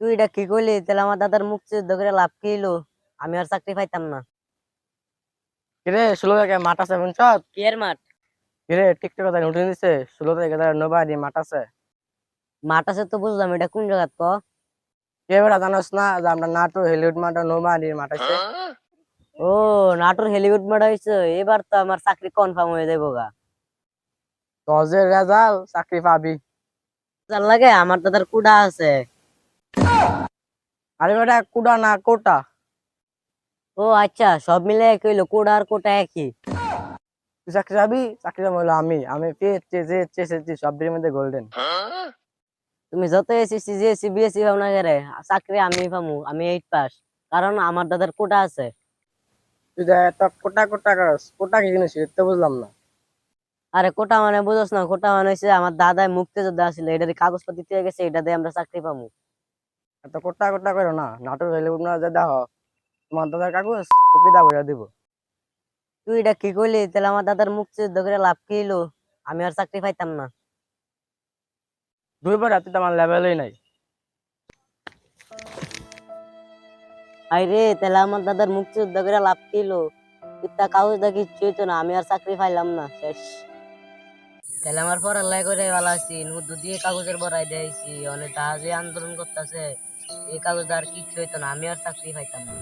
তুই এটা কি করলি তাহলে আমার দাদার মুক্তিযুদ্ধ করে লাভ কি হইল? আমি আর চাকরি পাইতাম না। কিরে ষোলো থেকে মাঠ আছে শুনছ? কি এর মাঠ? কিরে টিকটক কথা উঠে দিছে। ষোলো থেকে নবাড়ি মাঠ আছে? মাঠ আছে তো বুঝলাম এটা কোন জায়গাত ক? বেড়া জানোস না যে আমরা নাটোর হেলিউড মাঠ নবাড়ি মাঠ আছে? ও নাটোর হেলিউড মাঠ হয়েছে এবার তো আমার চাকরি কনফার্ম হয়ে যাব গা। দশের রেজাল্ট চাকরি পাবি। লাগে? আমার দাদার কুড়া আছে। আরে বেটা কুড়া না কোটা। ও আচ্ছা সব মিলে এক হইল? কুড়া আর কোটা একই? তুই চাকরি পাবি? চাকরি পাবো হলো আমি আমি পেয়েছি যে চেয়েছি সবের মধ্যে গোল্ডেন তুমি যত এসএসসি জিএসসি বিএসসি ভাবনা করে চাকরি আমি পামু আমি এইট পাস কারণ আমার দাদার কোটা আছে। তুই যে এত কোটা কোটা করস কোটা কি জিনিস তো বুঝলাম না। আরে কোটা মানে বুঝোস না কোটা মানে হচ্ছে আমার দাদাই মুক্তিযোদ্ধা ছিল এটার কাগজপত্র দিয়ে গেছে এটা দিয়ে আমরা চাকরি পামু। এত কোটা কোটা করো না হেলিউড মাঠ যে দেখো তোমার দাদার কাগজ তোকে দা বইরা দিব। তুই এটা কি করলি তাহলে আমার দাদার মুক্তিযুদ্ধ করে লাভ কি হইল? আমি আর চাকরি পাইতাম না। দুইবার তুই তো আমার লেভেলই নাই। আরে তাহলে আমার দাদার মুক্তিযুদ্ধ করে লাভ কি হইল? কাগজ দা কিচ্ছু হইতো না আমি আর চাকরি পাইলাম না শেষ। তাহলে আমার পড়ালেখা করে ভালো আছি নদী দিয়ে কাগজের বড়াই দিয়েছি অনেক জাহাজে আন্দোলন করতেছে। এই কাগজ আর কিচ্ছু হইতো না? আমি আর চাকরি পাইতাম না।